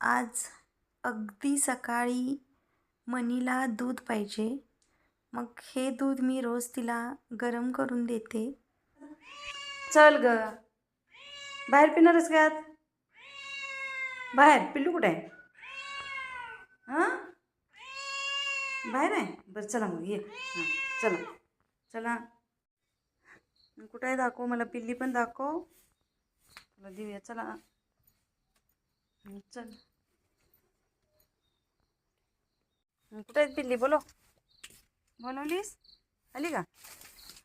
आज अगदी सकाळी मनीला दूध पाहिजे. मग हे दूध मी रोज तिला गरम करून देते. चल ग. बाहेर पिणारच का आत? बाहेर. पिल्लू कुठे आहे? हां? बाहेर आहे? बरं चला मग ये. हां चला. चला. कुठं आहे दाखव मला पिल्ली पण दाखव. तुला देऊया चला. हं, चल हं, कुठं आहेत पिल्ली? बोलो बोलवलीस? आली का?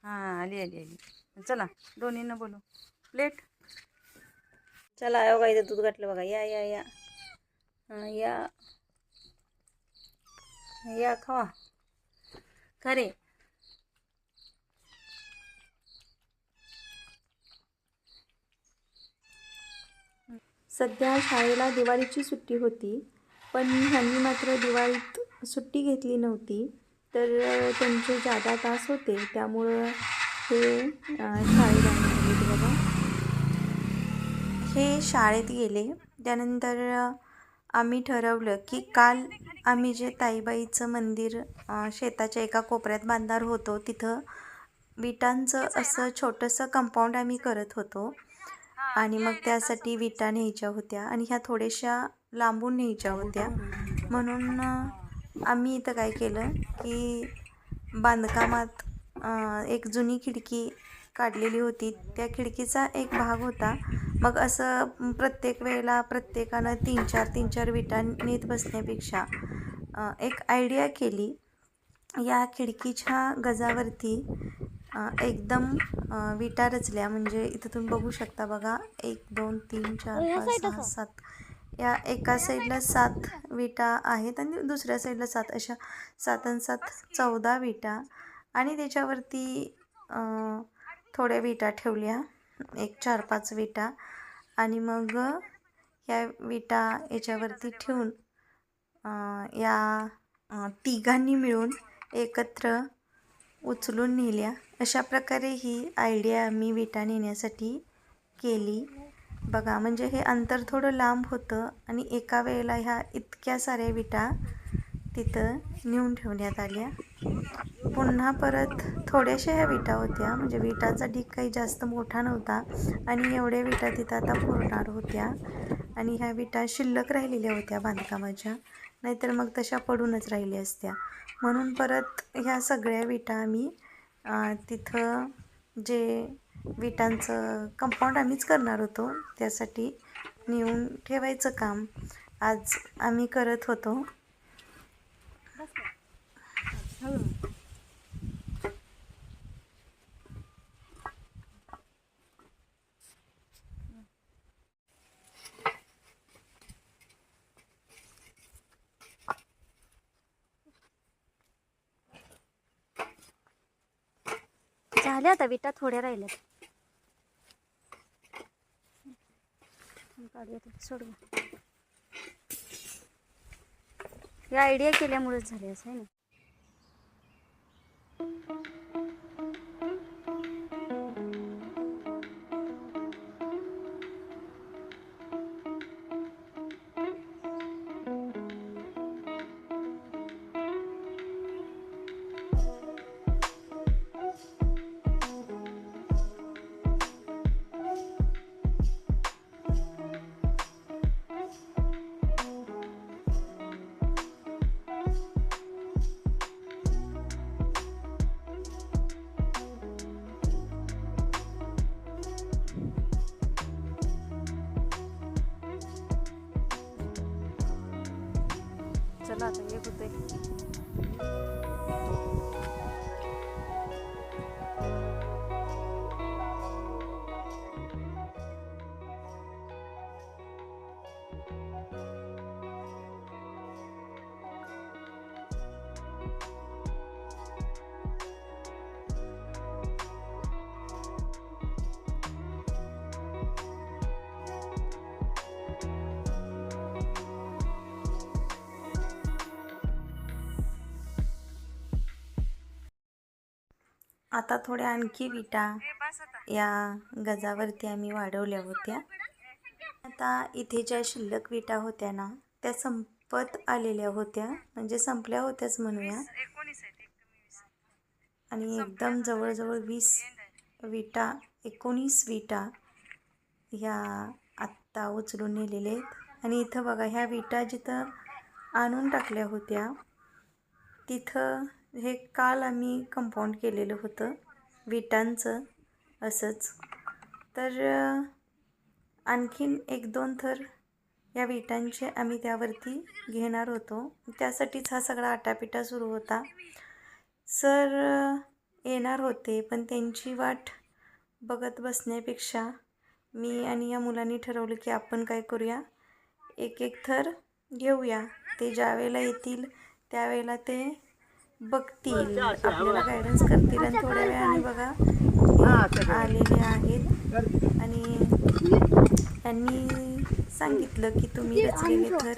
हां आली आली आली. चला दोन्हींना बोलू प्लेट. चला आयो का इथं दूध घातलं बघा. या या या. हां या. या खावा. खरे. सध्या शाळेला दिवाळीची सुट्टी होती पण ह्यांनी मात्र दिवाळीत सुट्टी घेतली नव्हती. तर त्यांचे जादा तास होते. त्यामुळं हे शाळेत बघा हे शाळेत गेले. त्यानंतर आम्ही ठरवलं की काल आम्ही जे ताईबाईचं मंदिर शेताच्या एका कोपऱ्यात बांधणार होतो तिथं विटांचं असं छोटंसं कंपाऊंड आम्ही करत होतो. आणि मग त्यासाठी विटा न्यायच्या होत्या आणि ह्या थोड्याशा लांबून न्यायच्या होत्या. म्हणून आम्ही इथं काय केलं की बांधकामात एक जुनी खिडकी काढलेली होती. त्या खिडकीचा एक भाग होता. मग असं प्रत्येक वेळेला प्रत्येकानं तीन चार तीन चार विटा नेत बसण्यापेक्षा एक आयडिया केली. या खिडकीच्या गजावरती एकदम विटा रचल्या. म्हणजे इथं तुम्ही बघू शकता बघा. एक दोन तीन चार पाच सहा सात या एका साईडला सात विटा आहेत आणि दुसऱ्या साईडला सात अशा सात आणि सात चौदा विटा. आणि त्याच्यावरती थोड्या विटा ठेवल्या. एक चार पाच विटा. आणि मग या विटा याच्यावरती ठेवून या तिघांनी मिळून एकत्र उचलून नेल्या. अशा प्रकारे ही आयडिया मी विटा नेण्यासाठी केली. बघा म्हणजे हे अंतर थोडं लांब होतं आणि एका वेळेला ह्या इतक्या साऱ्या विटा तिथं नेऊन ठेवण्यात आल्या. पुन्हा परत थोड्याशा ह्या विटा होत्या म्हणजे विटाचा ढीक काही जास्त मोठा नव्हता आणि एवढ्या विटा तिथं आता पुरणार होत्या. आणि ह्या विटा शिल्लक राहिलेल्या होत्या बांधकामाच्या नाहीतर मग तशा पडूनच राहिल्या असत्या. म्हणून परत ह्या सगळ्या विटा आम्ही तिथं जे विटांचं कंपाऊंड आम्हीच करणार होतो. त्यासाठी नेऊन ठेवायचं काम. आज आम्ही करत होतो. झाल्या आता विटा थोड्या राहिल्यात. काढूया ते, सोड या आयडिया केल्यामुळेच झाले असं आहे ना? चला आता एक होते आता थोड्या आणखी विटा या गजावरती आम्ही वाढवल्या होत्या. आता इथे ज्या शिल्लक विटा होत्या ना त्या संपत आलेल्या होत्या. म्हणजे संपल्या होत्याच म्हणूया. आणि एकदम जवळजवळ वीस विटा एकोणीस विटा ह्या आत्ता उचलून नेलेल्या आहेत. आणि इथं बघा ह्या विटा जिथं आणून टाकल्या होत्या तिथं हे काल आम्ही कंपाऊंड केलेलं होतं विटांचं असंच. तर आणखीन एक दोन थर या विटांचे आम्ही त्यावरती घेणार होतो. त्यासाठीच हा सगळा आटापिटा सुरू होता. सर येणार होते पण त्यांची वाट बघत बसण्यापेक्षा मी आणि या मुलांनी ठरवलं की आपण काय करूया? एक एक थर घेऊया. ते ज्या वेळेला येतील त्यावेळेला ते बघतील. आपल्याला गायडन्स करतील आणि थोड्या वेळाने बघा आलेले आहेत. आणि त्यांनी सांगितलं की तुम्ही रचलेले थर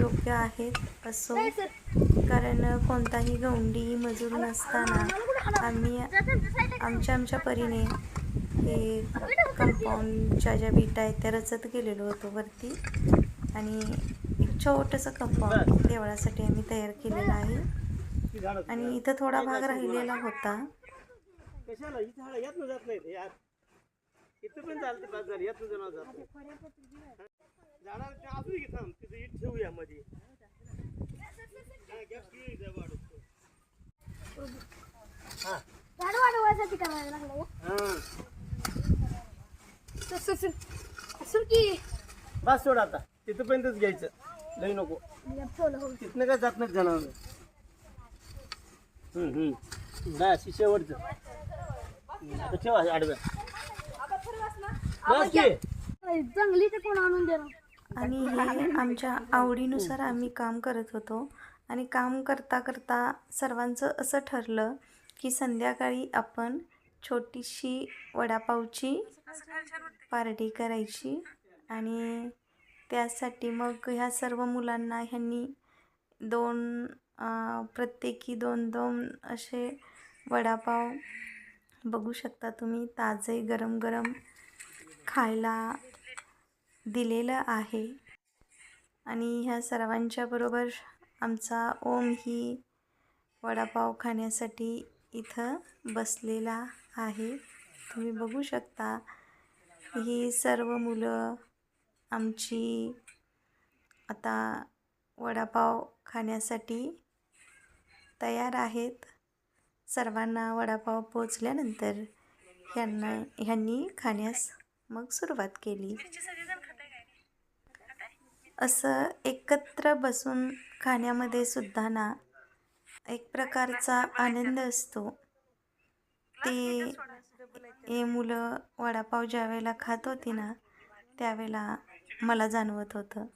योग्य आहेत असो. कारण कोणताही गौंडी मजूर नसताना आम्ही आमच्या आमच्या परीने हे कंपाऊंडच्या ज्या विटा आहेत त्या रचत गेलेलो होतो वरती. आणि एक छोटंसं कंपाऊंड देवळासाठी आम्ही तयार केलेलं आहे. आणि इथं थोडा भाग राहिलेला होता. कशाला? इथं झाडं यात जात नाहीत यार. इथं पण चालते पाच झाड यात जनावर जात नाही झाडाला ते असू की थांब तिथं इट ठेवूया मध्ये. हा. हा. झाड वाढवायसाठी करायला लागलं हा. असं की बस सोड आता. तिथपर्यंतच घ्यायचं. लई नको. हो. तिथनं काय जात नाहीत जनावर. हम्म हम्म. जा शेवटचं. आता ठेवा आडव्या. बस की. जंगली ते कोण आणून देणार? आणि हे आमच्या आवडीनुसार आम्ही काम करत होतो. आणि काम करता करता सर्वांचं असं ठरलं की संध्याकाळी आपण छोटीशी वडापावची पार्टी करायची. आणि त्यासाठी मग ह्या सर्व मुलांना ह्यांनी दोन प्रत्येकी दोन दोन असे वडापाव बघू शकता तुम्ही. ताजे गरम गरम खायला दिलेलं आहे. आणि ह्या सर्वांच्या बरोबर आमचा ओम ही वडापाव खाण्यासाठी इथं बसलेला आहे. तुम्ही बघू शकता ही सर्व मुलं आमची आता वडापाव खाण्यासाठी तयार आहेत. सर्वांना वडापाव पोचल्यानंतर ह्यांना ह्यांनी खाण्यास मग सुरुवात केली. असं एकत्र बसून खाण्यामध्ये सुद्धा ना एक प्रकारचा आनंद असतो. ते हे मुलं वडापाव ज्या वेळेला खात होती ना त्यावेळेला मला जाणवत होतं.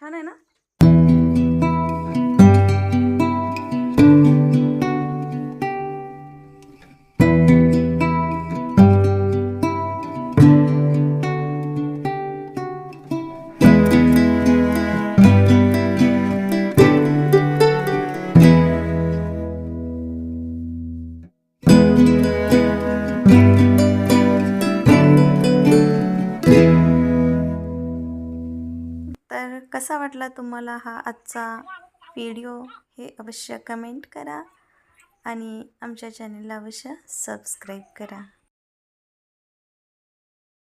छान आहे ना? कसा वाटला तुम्हाला हा आजचा व्हिडिओ हे अवश्य कमेंट करा आणि आमच्या चॅनलला अवश्य सबस्क्राईब करा.